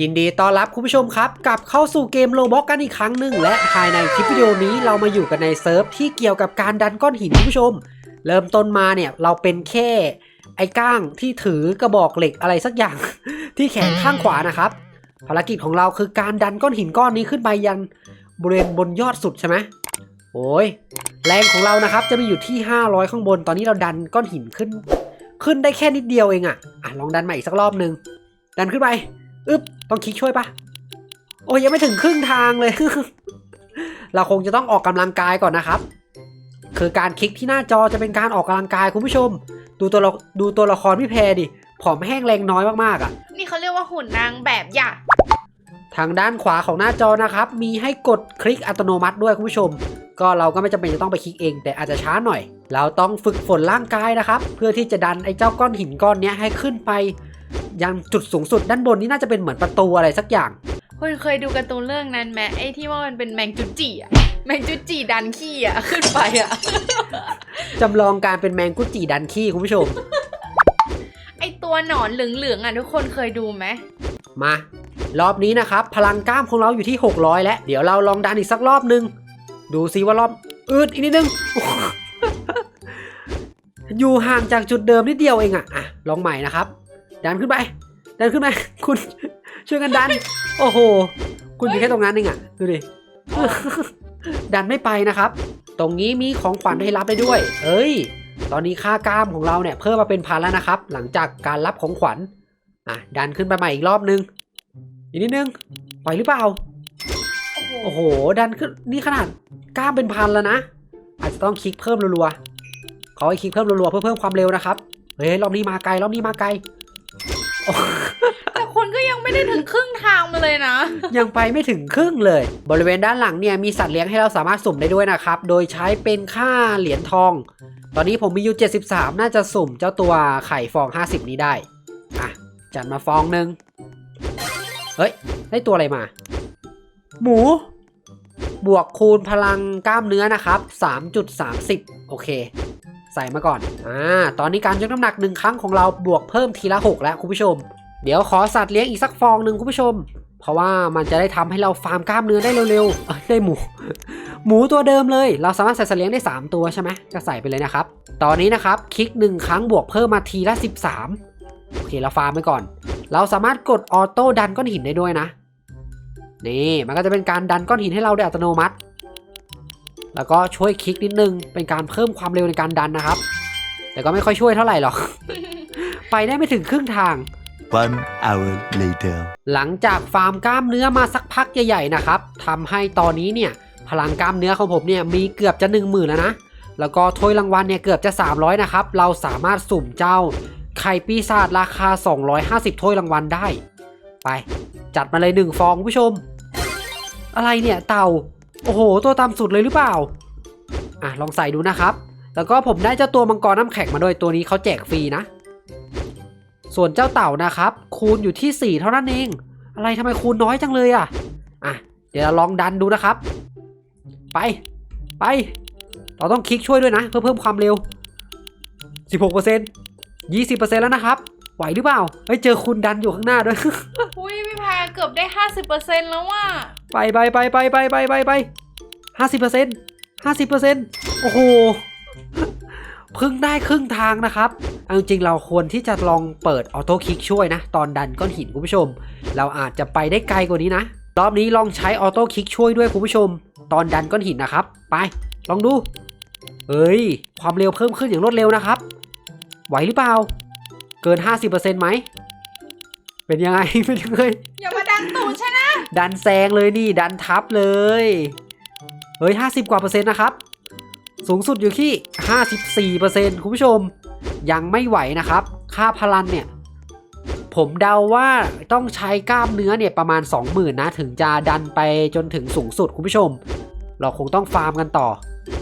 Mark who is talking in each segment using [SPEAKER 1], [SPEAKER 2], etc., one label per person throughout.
[SPEAKER 1] ยินดีต้อนรับคุณผู้ชมครับกลับเข้าสู่เกมโลบ็อกกันอีกครั้งหนึ่งและภายในคลิปวิดีโอนี้เรามาอยู่กันในเซิร์ฟที่เกี่ยวกับการดันก้อนหินคุณผู้ชม เริ่มต้นมาเนี่ยเราเป็นแค่ไอ้ก้างที่ถือกระบอกเหล็กอะไรสักอย่าง ที่แขนข้างขวานะครับ ภารกิจของเราคือการดันก้อนหินก้อนนี้ขึ้นไปยังบริเวณบนยอดสุดใช่ไหมโอ้ยแรงของเรานะครับจะมีอยู่ที่ 500 ข้างบน ตอนนี้เราดันก้อนหินขึ้น ขึ้นได้แค่นิดเดียวเองอะอะลองดันใหม่อีกสักรอบหนึ่งดันขึ้นไปอึบ ต้องคลิกช่วยปะโอ้ยยังไม่ถึงครึ่งทางเลย เราคงจะต้องออกกำลังกายก่อนนะครับ คือการคลิกที่หน้าจอจะเป็นการออกกำลังกายคุณผู้ชม ดูตัวละดูตัวละครพี่แพรดิผอมแห้งแรงน้อยมากๆอะ
[SPEAKER 2] นี่เขาเรียกว่าหุ่นนางแบบอย่า
[SPEAKER 1] ทางด้านขวาของหน้าจอนะครับ มีให้กดคลิกอัตโนมัติด้วยคุณผู้ชม ก็เราก็ไม่จำเป็นจะต้องไปคลิกเอง แต่อาจจะช้าหน่อย เราต้องฝึกฝนร่างกายนะครับ เพื่อที่จะดันไอ้เจ้าก้อนหินก้อนเนี้ยให้ขึ้นไป ยังจุดสูงสุดด้านบนนี่น่าจะเป็นเหมือนประตูอะไรสักอย่าง
[SPEAKER 2] คุณเคยดูการ์ตูนเรื่องนั้นไหมไอ้ที่ว่ามันเป็นแมงจุจิอะแมงจุจิดันขี้อะขึ้นไปอะ
[SPEAKER 1] จำลองการเป็นแมงกุจิดันขี้คุณผู้ชม
[SPEAKER 2] ไอ้ตัวหนอนเหลืองๆอะทุกคนเคยดูไหม
[SPEAKER 1] มา รอบนี้นะครับ พลังกล้ามของเราอยู่ที่ 600 แล้ว เดี๋ยวเราลองดันอีกสักรอบนึง ดูซิว่ารอบอืดอีกนิดนึง อยู่ห่างจากจุดเดิมนิดเดียวเองอะอะลองใหม่นะครับ ดันขึ้นไป ดันขึ้นไป คุณช่วยกันดัน โอ้โห คุณอยู่แค่ตรงนั้นเองอะดูดิ ดันไม่ไปนะครับ ตรงนี้มีของขวัญให้รับได้ด้วย เอ้ย ตอนนี้ค่ากล้ามของเราเนี่ยเพิ่มมาเป็นพันแล้วนะครับ หลังจากการรับของขวัญ อะ ดันขึ้นไปใหม่อีกรอบนึง อีกนิดนึงไหวหรือเปล่า
[SPEAKER 2] โอ้โห
[SPEAKER 1] ดันขึ้น นี่ขนาดกล้ามเป็นพันแล้วนะ อาจจะต้องคลิกเพิ่มรัวๆขอให้คลิกเพิ่มรัวๆเพื่อเพิ่มความเร็วนะครับ เฮ้ย รอบนี้มาไกล รอบนี้มาไกล
[SPEAKER 2] แต่คุณก็ยังไม่ได้ถึงครึ่งทางมาเลยนะ
[SPEAKER 1] ยังไปไม่ถึงครึ่งเลย บริเวณด้านหลังเนี่ยมีสัตว์เลี้ยงให้เราสามารถสุ่มได้ด้วยนะครับ โดยใช้เป็นค่าเหรียญทอง ตอนนี้ผมมีอยู่ 73 น่าจะสุ่มเจ้าตัวไข่ฟอง 50 นี้ได้ อะ จัดมาฟองหนึ่งเฮ้ย ได้ตัวอะไรมา หมู บวกคูณพลังกล้ามเนื้อนะครับ 3.30 โอเคใส่มาก่อน อ่า ตอนนี้การยกน้ำหนักหนึ่งครั้งของเราบวกเพิ่มทีละ 6 แล้วคุณผู้ชม เดี๋ยวขอสัตว์เลี้ยงอีกสักฟองหนึ่งคุณผู้ชม เพราะว่ามันจะได้ทำให้เราฟาร์มกล้ามเนื้อได้เร็วๆได้หมู หมูตัวเดิมเลย เราสามารถใส่สัตว์เลี้ยงได้ 3 ตัวใช่ไหมก็ใส่ไปเลยนะครับ ตอนนี้นะครับคลิก 1 ครั้งบวกเพิ่มมาทีละ 13 โอเคเราฟาร์มไปก่อน เราสามารถกดออโต้ดันก้อนหินได้ด้วยนะ นี่มันก็จะเป็นการดันก้อนหินให้เราได้อัตโนมัติ แล้วก็ช่วยคลิกนิดนึงเป็นการเพิ่มความเร็วในการดันนะครับ แต่ก็ไม่ค่อยช่วยเท่าไหร่หรอก ไปได้ไม่ถึงครึ่งทาง
[SPEAKER 3] One hour later.
[SPEAKER 1] หลังจากฟาร์มกล้ามเนื้อมาสักพักใหญ่ๆนะครับทำให้ตอนนี้เนี่ยพลังกล้ามเนื้อของผมเนี่ยมีเกือบจะ 1 0,000แล้วนะ แล้วก็ถ้วยรางวัลเนี่ยเกือบจะ 300 นะครับ เราสามารถสุ่มเจ้าไข่ปีศาจราคา 250ถ้วยรางวัลได้ ไป จัดมาเลย 1 ฟองผู้ชม อะไรเนี่ยเต่า โอ้โห ตัวต่ำสุดเลยหรือเปล่า อะลองใส่ดูนะครับ แล้วก็ผมได้เจ้าตัวมังกรน้ำแข็งมาด้วยตัวนี้เขาแจกฟรีนะ ส่วนเจ้าเต่านะครับ คูณอยู่ที่ 4 เท่านั้นเอง อะไรทำไมคูณน้อยจังเลยอะ อะ เดี๋ยวเราลองดันดูนะครับ ไป ไป เราต้องคลิกช่วยด้วยนะ เพื่อเพิ่มความเร็ว 16% 20%แล้วนะครับ ไหวหรือเปล่าเฮ้ยเจอคุณดันอยู่ข้างหน้าด้วย
[SPEAKER 2] อุ้ยพี่แพรเกือบได้ห้าสิบเปอร์เซ็นต์แล้วว่ะ
[SPEAKER 1] ไปไปไปไปไปไปไปไปห้าสิบเปอร์เซ็นต์ห้าสิบเปอร์เซ็นต์โอ้โห เพิ่งได้ครึ่งทางนะครับ เอาจริงๆเราควรที่จะลองเปิดออโต้คลิกช่วยนะ ตอนดันก้อนหินคุณผู้ชม เราอาจจะไปได้ไกลกว่านี้นะ รอบนี้ลองใช้ออโต้คลิกช่วยด้วยคุณผู้ชม ตอนดันก้อนหินนะครับ ไป ลองดู เอ้ย ความเร็วเพิ่มขึ้นอย่างรวดเร็วนะครับ ไหวหรือเปล่า เกิน 50%ไหม เป็นยังไง เป็นยังไง
[SPEAKER 2] อย่ามาดันตูดฉันนะ
[SPEAKER 1] ดันแซงเลยนี่ ดันทับเลย เฮ้ย 50 กว่าเปอร์เซ็นต์นะครับ สูงสุดอยู่ที่ 54เปอร์เซ็นต์คุณผู้ชม ยังไม่ไหวนะครับ ค่าพลังเนี่ย ผมเดาว่าต้องใช้กล้ามเนื้อเนี่ยประมาณ 20,000 นะ ถึงจะดันไปจนถึงสูงสุดคุณผู้ชม เราคงต้องฟาร์มกันต่อ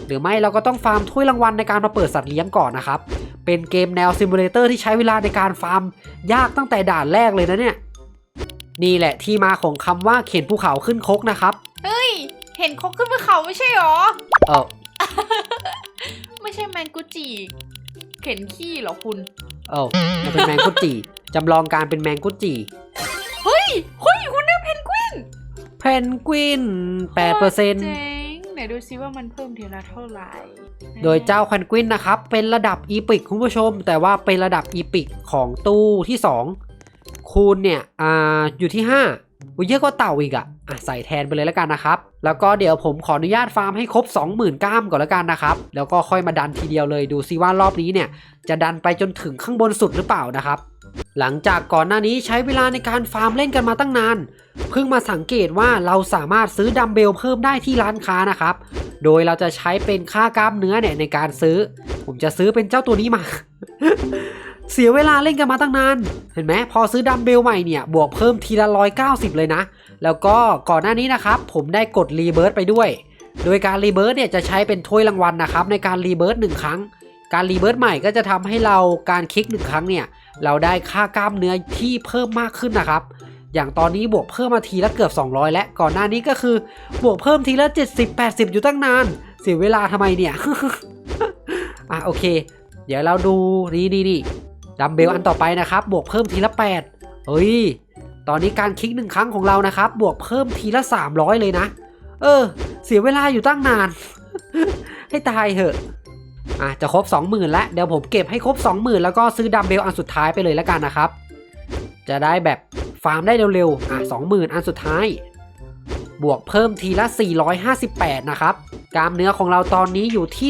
[SPEAKER 1] หรือไม่เราก็ต้องฟาร์มถ้วยรางวัลในการมาเปิดสัตว์เลี้ยงก่อนนะครับ เป็นเกมแนวซิมูเลเตอร์ที่ใช้เวลาในการฟาร์ม ยากตั้งแต่ด่านแรกเลยนะเนี่ย นี่แหละที่มาของคำว่าเข็นภูเขาขึ้นคกนะครับ
[SPEAKER 2] เฮ้ย เห็นเขาขึ้นไปเขาไม่ใช่หรอ
[SPEAKER 1] เออ
[SPEAKER 2] ไม่ใช่แมงกุจิเข็นขี้เหรอคุณ
[SPEAKER 1] เออมันเป็นแมงกุจิจำลองการเป็นแมงกุจิ
[SPEAKER 2] เฮ้ยเฮ้ย
[SPEAKER 1] เพนกวิน8%เปอร์เซ็นต์
[SPEAKER 2] เจ๋งไหนดูซิว่ามันเพิ่มทีละเท่าไหร่
[SPEAKER 1] โดยเจ้าเพนกวินนะครับ เป็นระดับอีพิกคุณผู้ชม แต่ว่าเป็นระดับอีพิกของตู้ที่2คูณเนี่ย อ่า อยู่ที่5 อุ้ยเยอะกว่าเต่าอีกอะอะใส่แทนไปเลยแล้วกันนะครับ แล้วก็เดี๋ยวผมขออนุญาตฟาร์มให้ครบ 20,000ก้ามก่อนแล้วกันนะครับ แล้วก็ค่อยมาดันทีเดียวเลยดูซิว่ารอบนี้เนี่ย จะดันไปจนถึงข้างบนสุดหรือเปล่านะครับ หลังจากก่อนหน้านี้ใช้เวลาในการฟาร์มเล่นกันมาตั้งนาน เพิ่งมาสังเกตว่าเราสามารถซื้อดัมเบลเพิ่มได้ที่ร้านค้านะครับ โดยเราจะใช้เป็นค่ากล้ามเนื้อเนี่ยในการซื้อ ผมจะซื้อเป็นเจ้าตัวนี้มา เสียเวลาเล่นกันมาตั้งนาน เห็นไหมพอซื้อดัมเบลใหม่เนี่ยบวกเพิ่มทีละ 190 เลยนะ แล้วก็ก่อนหน้านี้นะครับผมได้กดรีเบิร์ตไปด้วย โดยการรีเบิร์ตเนี่ยจะใช้เป็นถ้วยรางวัลนะครับในการรีเบิร์ตหนึ่งครั้ง การรีเบิร์ตใหม่ก็จะทำให้เราการคลิกหนึ่งครั้งเนี่ยเราได้ค่ากล้ามเนื้อที่เพิ่มมากขึ้นนะครับอย่างตอนนี้บวกเพิ่มมาทีละเกือบ 200 และก่อนหน้านี้ก็คือบวกเพิ่มทีละ 70 80 อยู่ตั้งนาน เสียเวลาทำไมเนี่ย อะโอเค เดี๋ยวเราดูนี่นี่นี่ ดัมเบลอันต่อไปนะครับ บวกเพิ่มทีละ8เฮ้ย ตอนนี้การคลิกหนึ่งครั้งของเรานะครับ บวกเพิ่มทีละ 300 เลยนะ เออ เสียเวลาอยู่ตั้งนาน ให้ตายเหอะ อะ จะครบ 20,000 แล้ว เดี๋ยวผมเก็บให้ครบ 20,000 แล้วก็ซื้อดัมเบลอันสุดท้ายไปเลยแล้วกันนะครับ จะได้แบบฟาร์มได้เร็วๆ อะ 20,000 อันสุดท้าย บวกเพิ่มทีละ 458 นะครับกล้ามเนื้อของเราตอนนี้อยู่ที่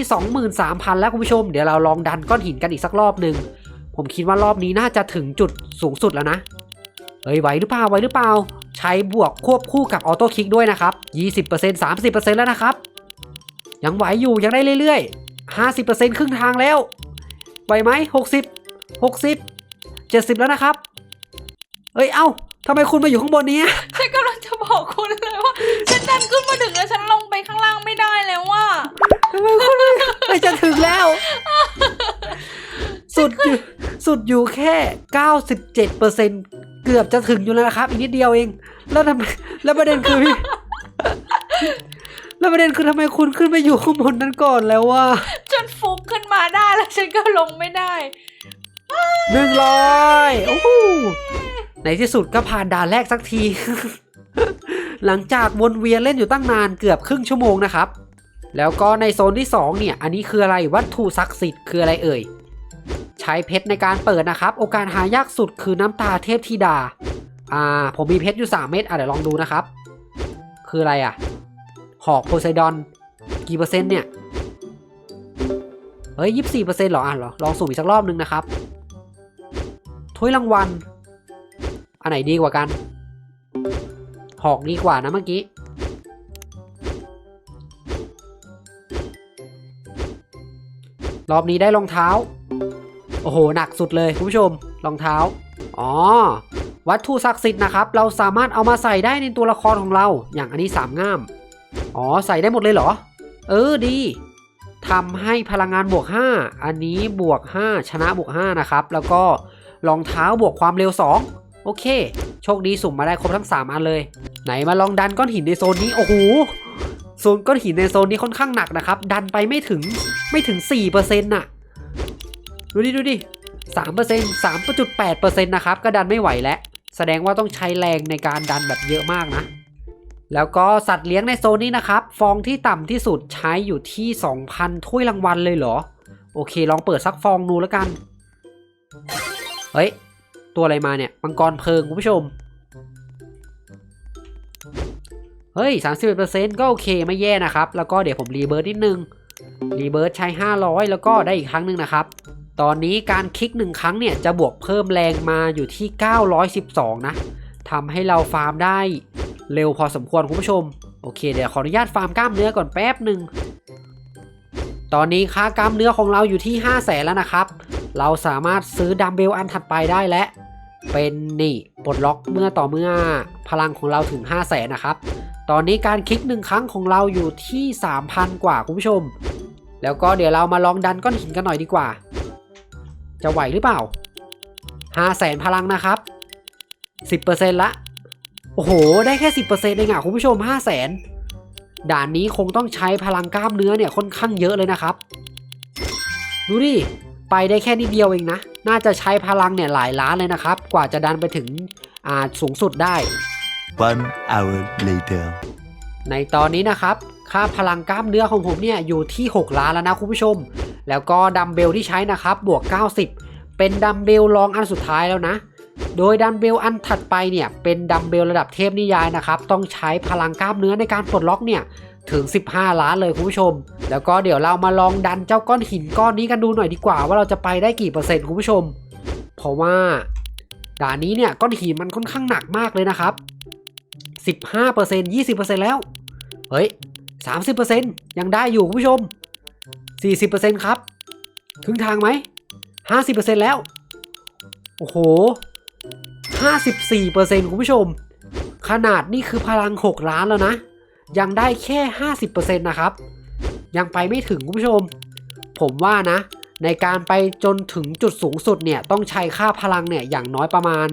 [SPEAKER 1] 23,000 แล้วคุณผู้ชม เดี๋ยวเราลองดันก้อนหินกันอีกสักรอบหนึ่ง ผมคิดว่ารอบนี้น่าจะถึงจุดสูงสุดแล้วนะเฮ้ยไหวหรือเปล่าไหวหรือเปล่า ใช้บวกควบคู่กับออโต้คลิกด้วยนะครับ 20% 30%แล้วนะครับ ยังไหวอยู่ยังได้เรื่อยๆ 50%ครึ่งทางแล้ว ไหวไหม60 60 70 แล้วนะครับ เอ้ย เอ้าทำไมคุณมาอยู่ข้างบนเนี้ย
[SPEAKER 2] ฉันกำลังจะบอกคุณเลยว่า ฉันดันขึ้นมาถึงแล้วฉันลงไปข้างล่างไม่ได้แล้วว่า
[SPEAKER 1] ทำไมคุณไม่ไม่จะถึงแล้ว สุดอยู่สุดอยู่แค่ 97%เกือบจะถึงอยู่แล้วนะครับ อีกนิดเดียวเอง แล้วทำไมแล้วประเด็นคือพี่แล้วประเด็นคือทำไมคุณขึ้นไปอยู่ข้างบนนั้นก่อนแล้วว่า
[SPEAKER 2] จนฟุกขึ้นมาได้แล้วฉันก็ลงไม่ได้
[SPEAKER 1] หนึ่งร้อยโอ้โหในที่สุดก็ผ่านด่านแรกสักที หลังจากวนเวียนเล่นอยู่ตั้งนานเกือบครึ่งชั่วโมงนะครับ แล้วก็ในโซนที่ 2 เนี่ย อันนี้คืออะไรวัตถุศักดิ์สิทธิ์คืออะไรเอ่ย ใช้เพชรในการเปิดนะครับ โอกาสหายากสุดคือน้ำตาเทพธิดา อ่า ผมมีเพชรอยู่ 3 เม็ดอะเดี๋ยวลองดูนะครับ คืออะไรอะ หอกโพไซดอนกี่เปอร์เซ็นต์เนี่ย เฮ้ยยี่สิบสี่เปอร์เซ็นต์หรออะเหรอ ลองสุ่มอีกสักรอบนึงนะครับถ้วยรางวัล อันไหนดีกว่ากัน หอกดีกว่านะเมื่อกี้รอบนี้ได้รองเท้า โอ้โห หนักสุดเลยคุณผู้ชมรองเท้า อ๋อ วัตถุศักดิ์สิทธิ์นะครับ เราสามารถเอามาใส่ได้ในตัวละครของเรา อย่างอันนี้สามง่าม อ๋อ ใส่ได้หมดเลยเหรอ เออ ดีทำให้พลังงานบวก 5 อันนี้บวก 5 ชนะบวก 5 นะครับ แล้วก็รองเท้าบวกความเร็ว 2 โอเค โชคดีสุ่มมาได้ครบทั้ง 3 อันเลย ไหนมาลองดันก้อนหินในโซนนี้ โอ้โห โซนก้อนหินในโซนนี้ค่อนข้างหนักนะครับ ดันไปไม่ถึงไม่ถึง 4%น่ะ ดูดิดูดิ3% 3.8%นต์สามจุดแปดเปอร์เซ็นต์นะครับ ก็ดันไม่ไหวแล้ว แสดงว่าต้องใช้แรงในการดันแบบเยอะมากนะ แล้วก็สัตว์เลี้ยงในโซนนี้นะครับ ฟองที่ต่ำที่สุดใช้อยู่ที่ 2,000 ถ้วยรางวัลเลยเหรอ โอเค ลองเปิดสักฟองดูแล้วกัน เฮ้ย ตัวอะไรมาเนี่ย มังกรเพลิงคุณผู้ชม เฮ้ย 31%ก็โอเคไม่แย่นะครับ แล้วก็เดี๋ยวผมรีเบิร์ดนิดนึงรีเบิร์ดใช้ 500 แล้วก็ได้อีกครั้งหนึ่งนะครับ ตอนนี้การคลิกหนึ่งครั้งเนี่ยจะบวกเพิ่มแรงมาอยู่ที่ 912 นะทำให้เราฟาร์มได้เร็วพอสมควรคุณผู้ชม โอเค เดี๋ยวขออนุญาตฟาร์มกล้ามเนื้อก่อนแป๊บหนึ่งตอนนี้ค่ากล้ามเนื้อของเราอยู่ที่ 5 0 0แสนแล้วนะครับ เราสามารถซื้อดัมเบลอันถัดไปได้และ เป็นนี่ปลดล็อกเมื่อต่อเมื่อพลังของเราถึง 5 0 0แสนนะครับ ตอนนี้การคลิกหนึ่งครั้งของเราอยู่ที่ 3,000 กว่าคุณผู้ชม แล้วก็เดี๋ยวเรามาลองดันก้อนหินกันหน่อยดีกว่า จะไหวหรือเปล่า5 0 0แสนพลังนะครับ10%ละ โอ้โห ได้แค่10%เองอะคุณผู้ชม5 0 0แสนด่านนี้คงต้องใช้พลังกล้ามเนื้อเนี่ยค่อนข้างเยอะเลยนะครับ ดูดิ ไปได้แค่นิดเดียวเองนะ น่าจะใช้พลังเนี่ยหลายล้านเลยนะครับ กว่าจะดันไปถึงอ่าสูงสุดได้
[SPEAKER 3] One hour later.
[SPEAKER 1] ในตอนนี้นะครับ ค่าพลังกล้ามเนื้อของผมเนี่ยอยู่ที่ 6 ล้านแล้วนะคุณผู้ชม แล้วก็ดัมเบลที่ใช้นะครับบวก 90 เป็นดัมเบลรองอันสุดท้ายแล้วนะ โดยดัมเบลอันถัดไปเนี่ยเป็นดัมเบลระดับเทพนิยายนะครับ ต้องใช้พลังกล้ามเนื้อในการปลดล็อกเนี่ยถึง 15 ล้านเลยคุณผู้ชม แล้วก็เดี๋ยวเรามาลองดันเจ้าก้อนหินก้อนนี้กันดูหน่อยดีกว่า ว่าเราจะไปได้กี่เปอร์เซ็นต์คุณผู้ชม เพราะว่าด่านนี้เนี่ยก้อนหินมันค่อนข้างหนักมากเลยนะครับ 15% 20%แล้ว เฮ้ย 30%ยังได้อยู่คุณผู้ชม 40%ครับครึ่งทางไหม 50%แล้ว โอ้โห 54%คุณผู้ชม ขนาดนี่คือพลัง 6 ล้านแล้วนะ ยังได้แค่ 50%นะครับ ยังไปไม่ถึงคุณผู้ชม ผมว่านะ ในการไปจนถึงจุดสูงสุดเนี่ย ต้องใช้ค่าพลังเนี่ย อย่างน้อยประมาณ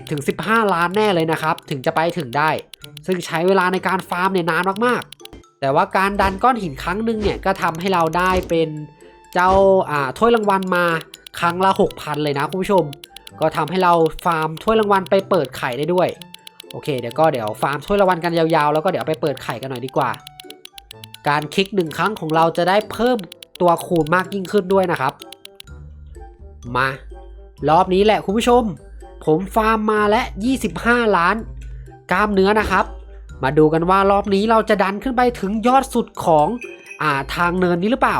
[SPEAKER 1] 10-15 ล้านแน่เลยนะครับ ถึงจะไปถึงได้ ซึ่งใช้เวลาในการฟาร์มเนี่ยนานมากๆ แต่ว่าการดันก้อนหินครั้งหนึ่งเนี่ยก็ทำให้เราได้เป็นเจ้าอ่าถ้วยรางวัลมาครั้งละ 6,000 เลยนะคุณผู้ชม ก็ทำให้เราฟาร์มถ้วยรางวัลไปเปิดไข่ได้ด้วย โอเคเดี๋ยวก็เดี๋ยวฟาร์มถ้วยรางวัลกันยาวๆ แล้วก็เดี๋ยวไปเปิดไข่กันหน่อยดีกว่า การคลิกหนึ่งครั้งของเราจะได้เพิ่มตัวคูณมากยิ่งขึ้นด้วยนะครับ มารอบนี้แหละคุณผู้ชม ผมฟาร์มมาและ 25 ล้านกล้ามเนื้อนะครับ มาดูกันว่ารอบนี้เราจะดันขึ้นไปถึงยอดสุดของอ่าทางเนินนี้หรือเปล่า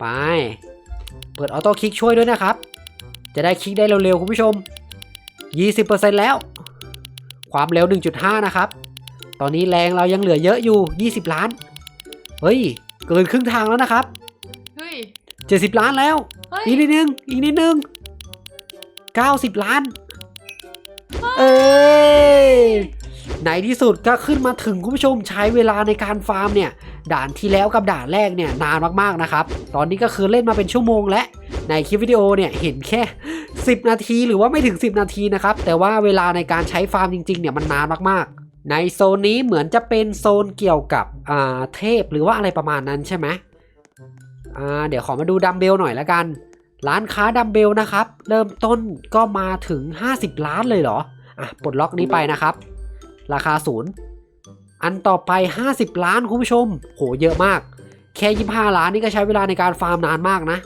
[SPEAKER 1] ไป เปิดออโต้คลิกช่วยด้วยนะครับ จะได้คลิกได้เร็วๆคุณผู้ชม 20%แล้ว ความเร็ว 1.5 นะครับ ตอนนี้แรงเรายังเหลือเยอะอยู่ 20 ล้าน เฮ้ย เกินครึ่งทางแล้วนะครับ
[SPEAKER 2] เฮ้ย
[SPEAKER 1] 70 ล้านแล้ว
[SPEAKER 2] เฮ้ย
[SPEAKER 1] อีกนิดนึง อีกนิดนึง 90 ล้าน เอ้ย ในที่สุดก็ขึ้นมาถึงคุณผู้ชมใช้เวลาในการฟาร์มเนี่ยด่านที่แล้วกับด่านแรกเนี่ยนานมากๆนะครับ ตอนนี้ก็คือเล่นมาเป็นชั่วโมงและในคลิปวิดีโอเนี่ยเห็นแค่ 10 นาทีหรือว่าไม่ถึง 10 นาทีนะครับ แต่ว่าเวลาในการใช้ฟาร์มจริงๆเนี่ยมันนานมากๆ ในโซนนี้เหมือนจะเป็นโซนเกี่ยวกับอ่าเทพหรือว่าอะไรประมาณนั้นใช่ไหมอ่าเดี๋ยวขอมาดูดัมเบลหน่อยละกัน ร้านค้าดัมเบลนะครับ เริ่มต้นก็มาถึง 50 ล้านเลยเหรออะปลดล็อกนี้ไปนะครับ ราคาศูนย์อันต่อไป 50 ล้านคุณผู้ชม โหเยอะมาก แค่25 ล้านนี่ก็ใช้เวลาในการฟาร์มนานมากนะ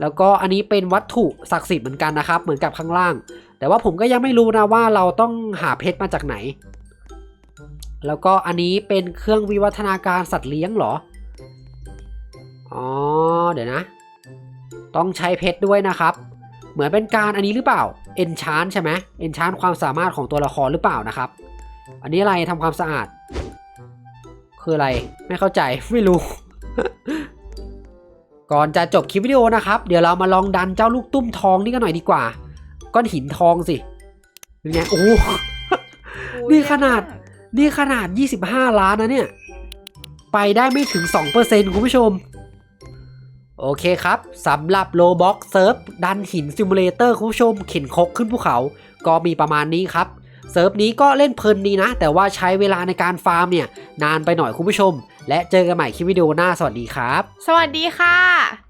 [SPEAKER 1] แล้วก็อันนี้เป็นวัตถุศักดิ์สิทธิ์เหมือนกันนะครับ เหมือนกับข้างล่าง แต่ว่าผมก็ยังไม่รู้นะว่าเราต้องหาเพชรมาจากไหน แล้วก็อันนี้เป็นเครื่องวิวัฒนาการสัตว์เลี้ยงเหรอ อ๋อ เดี๋ยวนะ ต้องใช้เพชรด้วยนะครับ เหมือนเป็นการอันนี้หรือเปล่า เอนชานใช่ไหมเอนชานความสามารถของตัวละครหรือเปล่านะครับ อันนี้อะไรทำความสะอาด คืออะไรไม่เข้าใจไม่รู้ ก่อนจะจบคลิปวิดีโอนะครับ เดี๋ยวเรามาลองดันเจ้าลูกตุ้มทองนี่กันหน่อยดีกว่า ก้อนหินทองสิเป็นไงโอ้โหนี่ขนาดนี่ขนาด 25 ล้านนะเนี่ย ไปได้ไม่ถึง 2%คุณผู้ชม โอเคครับสำหรับโลบ็อกเซิร์ฟดันหินซิมูเลเตอร์คุณผู้ชม เข็นคกขึ้นภูเขา ก็มีประมาณนี้ครับ เซิร์ฟนี้ก็เล่นเพลินดีนะ แต่ว่าใช้เวลาในการฟาร์มเนี่ย นานไปหน่อยคุณผู้ชม และเจอกันใหม่คลิปวิดีโอหน้าสวัสดีครับ
[SPEAKER 2] สวัสดีค่ะ